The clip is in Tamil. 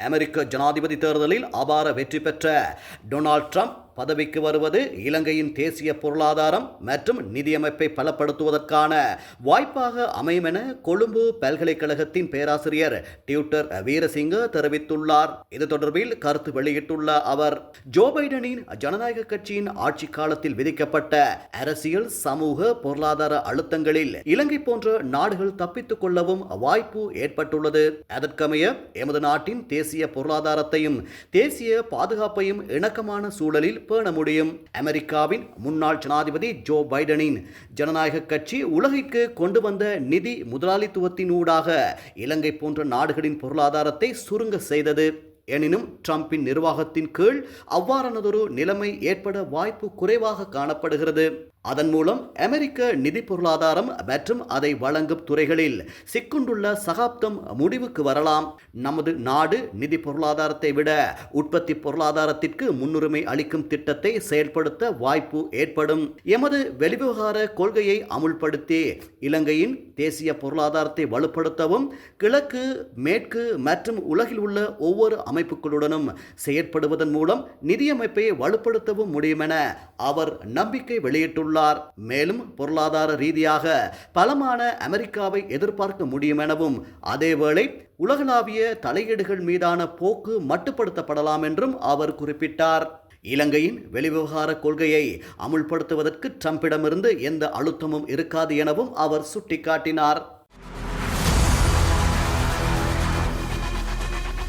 அமெரிக்க ஜனாதிபதி தேர்தலில் அபார வெற்றி பெற்ற டொனால்ட் ட்ரம்ப் பதவிக்கு வருவது இலங்கையின் தேசிய பொருளாதாரம் மற்றும் நிதியமைப்பை பலப்படுத்துவதற்கான வாய்ப்பாக அமையும் என கொழும்பு பல்கலைக்கழகத்தின் பேராசிரியர் டியூட்டர் வீரசிங்க தெரிவித்துள்ளார். இது தொடர்பில் கருத்து வெளியிட்டுள்ள அவர் ஜோ பைடனின் ஜனநாயக கட்சியின் ஆட்சி காலத்தில் விதிக்கப்பட்ட அரசியல் சமூக பொருளாதார அழுத்தங்களில் இலங்கை போன்ற நாடுகள் தப்பித்துக் கொள்ளவும் வாய்ப்பு ஏற்பட்டுள்ளது. அதற்கமைய எமது நாட்டின் தேசிய பொருளாதாரத்தையும் தேசிய பாதுகாப்பையும் இணக்கமான சூழலில் பேண முடியும் அமெரிக்காவின் முன்னாள் ஜனாதிபதி ஜோ பைடனின் ஜனநாயக கட்சி உலகிற்கு கொண்டு வந்த நிதி முதலாளித்துவத்தினூடாக இலங்கை போன்ற நாடுகளின் பொருளாதாரத்தை சுருங்க செய்தது. எனினும் ட்ரம்பின் நிர்வாகத்தின் கீழ் அவ்வாறானதொரு நிலைமை ஏற்பட வாய்ப்பு குறைவாக காணப்படுகிறது. அதன் மூலம் அமெரிக்க நிதி பொருளாதாரம் மற்றும் அதை வழங்கும் துறைகளில் சிக்குண்டுள்ள சகாப்தம் முடிவுக்கு வரலாம். நமது நாடு நிதி பொருளாதாரத்தை விட உற்பத்தி பொருளாதாரத்திற்கு முன்னுரிமை அளிக்கும் திட்டத்தை செயல்படுத்த வாய்ப்பு ஏற்படும். எமது வெளிவிவகார கொள்கையை அமுல்படுத்தி இலங்கையின் தேசிய பொருளாதாரத்தை வலுப்படுத்தவும் கிழக்கு மேற்கு மற்றும் உலகில் உள்ள ஒவ்வொரு அமைப்புகளுடனும் செயற்படுவதன் மூலம் நிதியமைப்பை வலுப்படுத்தவும் முடியும் என அவர் நம்பிக்கை வெளியிட்டுள்ளார். மேலும் பொருளாதார ரீதியாக பலமான அமெரிக்காவை எதிர்பார்க்க முடியும் எனவும் அதேவேளை உலகளாவிய தலையீடுகள் மீதான போக்கு மட்டுப்படுத்தப்படலாம் என்றும் அவர் குறிப்பிட்டார். இலங்கையின் வெளிவிவகார கொள்கையை அமுல்படுத்துவதற்கு ட்ரம்பிடமிருந்து எந்த அழுத்தமும் இருக்காது எனவும் அவர் சுட்டிக்காட்டினார்.